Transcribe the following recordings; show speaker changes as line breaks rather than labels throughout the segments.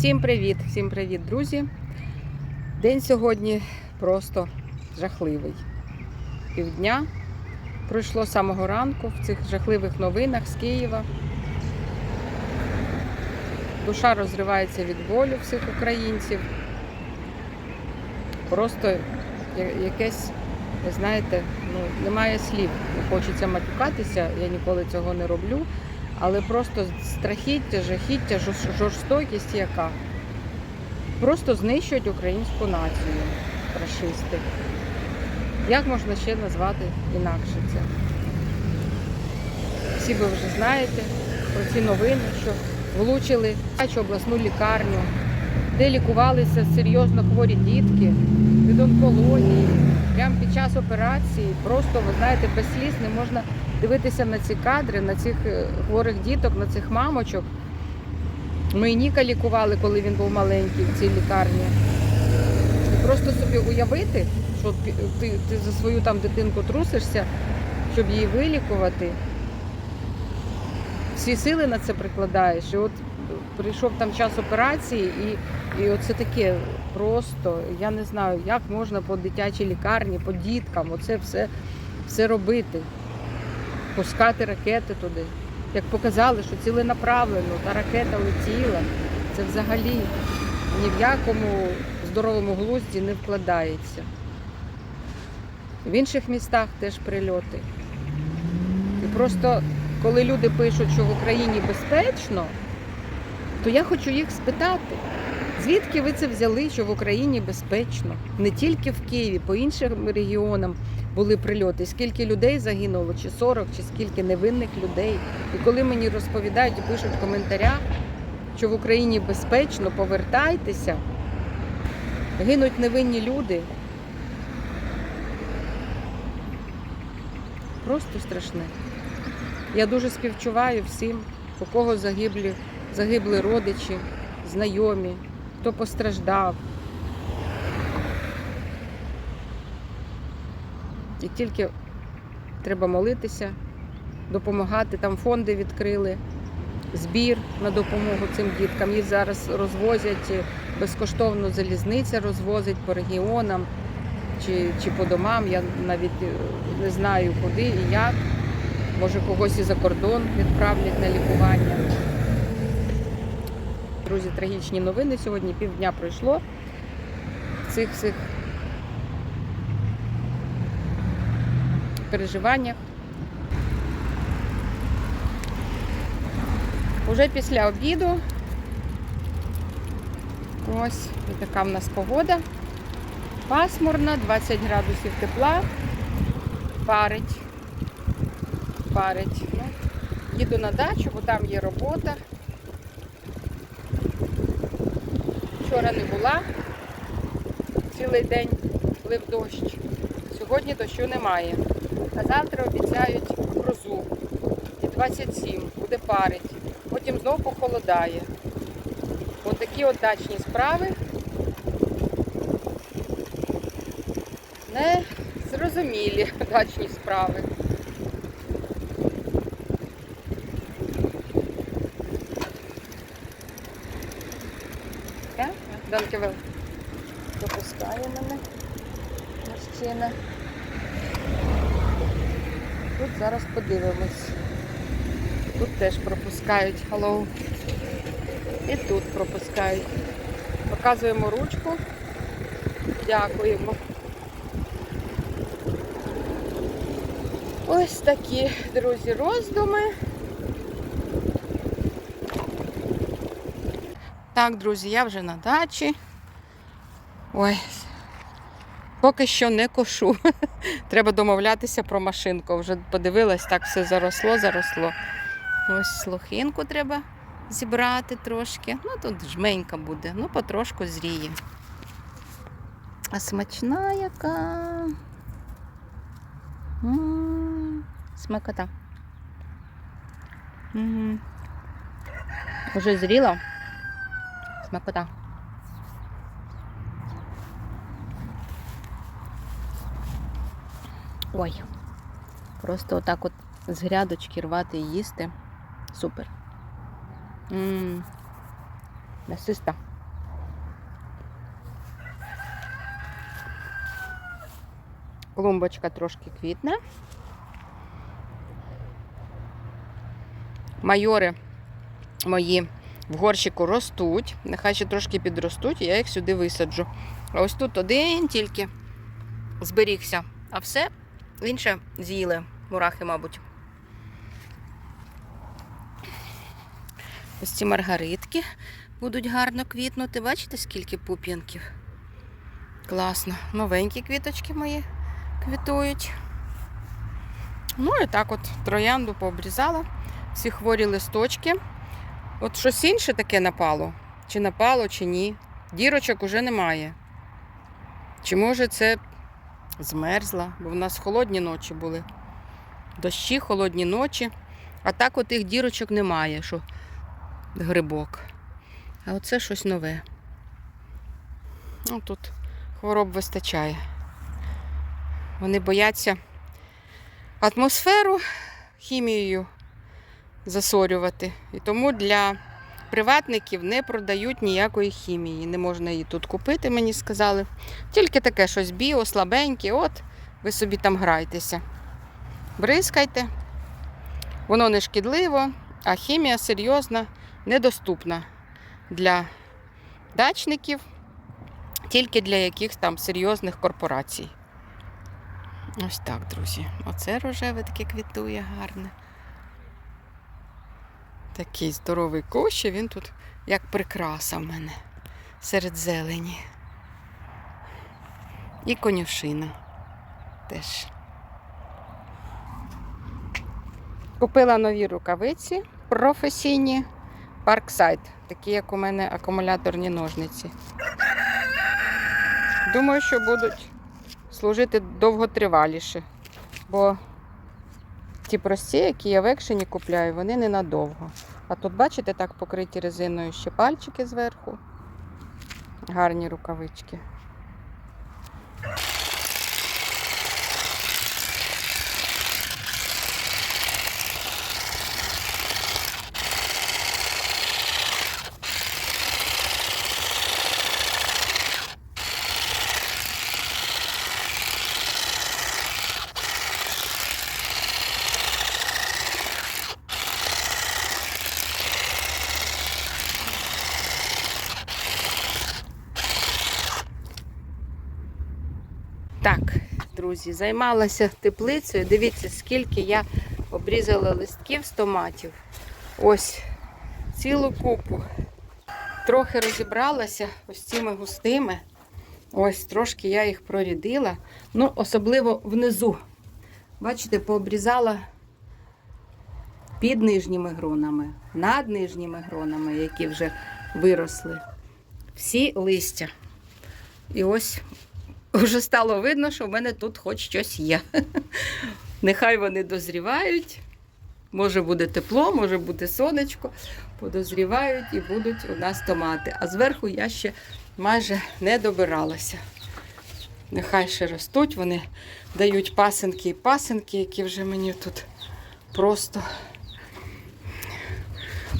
Всім привіт, всім привіт, друзі. День сьогодні просто жахливий. Півдня пройшло самого ранку в цих жахливих новинах з Києва. Душа розривається від болю всіх українців. Просто якесь, ви знаєте, ну, немає слів. Хочеться матюкатися, я ніколи цього не роблю. Але просто страхіття, жахіття, жорстокість яка. Просто знищують українську націю, рашисти. Як можна ще назвати інакше це? Всі ви вже знаєте про ці новини, що влучили в обласну лікарню, де лікувалися серйозно хворі дітки від онкології. Прямо під час операції просто, ви знаєте, без сліз не можна дивитися на ці кадри, на цих е, хворих діток, на цих мамочок. Ми і Ніка лікували, коли він був маленький в цій лікарні. І просто собі уявити, що ти, ти за свою там дитинку трусишся, щоб її вилікувати. Всі сили на це прикладаєш. І от прийшов там час операції, і, і оце таке просто, я не знаю, як можна по дитячій лікарні, по діткам, оце все, все робити пускати ракети туди. Як показали, що ціленаправленно та ракета летіла, це взагалі ні в якому здоровому глузді не вкладається. В інших містах теж прильоти. І просто коли люди пишуть, що в Україні безпечно, то я хочу їх спитати, звідки ви це взяли, що в Україні безпечно? Не тільки в Києві, по іншим регіонам були прильоти, скільки людей загинуло, чи 40, чи скільки невинних людей. І коли мені розповідають пишуть в коментарях, що в Україні безпечно, повертайтеся, гинуть невинні люди. Просто страшне. Я дуже співчуваю всім, у кого загиблі, загибли родичі, знайомі, хто постраждав. І тільки треба молитися, допомагати. Там фонди відкрили, збір на допомогу цим діткам. Їх зараз розвозять е, безкоштовно залізниця розвозить по регіонам чи, чи по домам. Я навіть е, не знаю куди і як. Може когось і за кордон відправлять на лікування. Друзі, трагічні новини сьогодні. Півдня пройшло в цих переживаннях. Уже після обіду. Ось і така в нас погода. Пасмурна, 20 градусів тепла. Парить. Парить. Ну, їду на дачу, бо там є робота. Вчора не була. Цілий день лив дощ. Сьогодні дощу немає. А завтра обіцяють грозу. І 27, буде парить. Потім знов похолодає. Ось такі от дачні справи. Не зрозумілі дачні справи. Данківел пропускає мене мужчина. Зараз подивимось. Тут теж пропускають. Hello. І тут пропускають. Показуємо ручку. Дякуємо. Ось такі, друзі, роздуми. Так, друзі, я вже на дачі. Ой, поки що не кошу. Треба домовлятися про машинку. Вже подивилась, так все заросло, заросло. Ось слухинку треба зібрати трошки. Ну, тут жменька буде, ну потрошку зріє. А смачна яка. М, Смакота. Угу. Уже зріла. Смакота. Ой, просто отак от з грядочки рвати і їсти. Супер. Ммм, Мясиста. Клумбочка трошки квітне. Майори мої в горщику ростуть, нехай ще трошки підростуть, і я їх сюди висаджу. А ось тут один тільки зберігся, а все інше з'їли мурахи, мабуть. Ось ці маргаритки будуть гарно квітнути. Бачите, скільки пуп'янків? Класно. Новенькі квіточки мої квітують. Ну і так от троянду пообрізала. Всі хворі листочки. От щось інше таке напало. Чи напало, чи ні. Дірочок уже немає. Чи може це змерзла, бо в нас холодні ночі були. Дощі, холодні ночі. А так от тих дірочок немає, що грибок. А оце щось нове. Ну, тут хвороб вистачає. Вони бояться атмосферу хімією засорювати. І тому для приватників не продають ніякої хімії. Не можна її тут купити, мені сказали. Тільки таке щось біо, слабеньке, от ви собі там грайтеся. Бризкайте. Воно не шкідливо, а хімія серйозна, недоступна для дачників, тільки для якихось там серйозних корпорацій. Ось так, друзі. Оце рожеве таке квітує гарне. Такий здоровий кущ, він тут як прикраса в мене серед зелені. І конюшина теж. Купила нові рукавиці професійні Parkside, такі, як у мене акумуляторні ножниці. Думаю, що будуть служити довготриваліше, бо ті прості, які я в екшені купляю, вони ненадовго. А тут, бачите, так покриті резиною ще пальчики зверху. Гарні рукавички. Так, друзі, займалася теплицею. Дивіться, скільки я обрізала листків з томатів. Ось цілу купу. Трохи розібралася ось цими густими. Ось трошки я їх прорідила. Ну, особливо внизу. Бачите, пообрізала під нижніми гронами, над нижніми гронами, які вже виросли. Всі листя. І ось вже стало видно, що в мене тут хоч щось є. Нехай вони дозрівають. Може буде тепло, може буде сонечко. Подозрівають і будуть у нас томати. А зверху я ще майже не добиралася. Нехай ще ростуть, вони дають пасинки і пасинки, які вже мені тут просто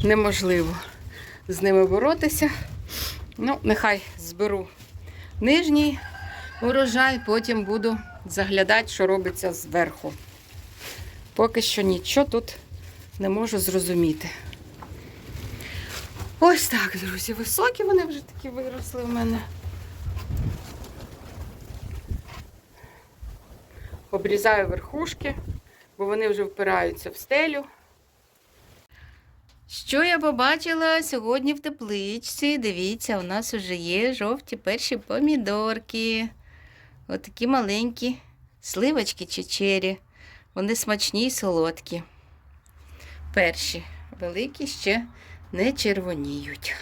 неможливо з ними боротися. Ну, нехай зберу нижній урожай, потім буду заглядати, що робиться зверху. Поки що нічого тут не можу зрозуміти. Ось так, друзі, високі вони вже такі виросли в мене. Обрізаю верхушки, бо вони вже впираються в стелю. Що я побачила сьогодні в тепличці? Дивіться, у нас вже є жовті перші помідорки. Отакі маленькі сливочки чи чері. Вони смачні і солодкі. Перші, великі ще не червоніють.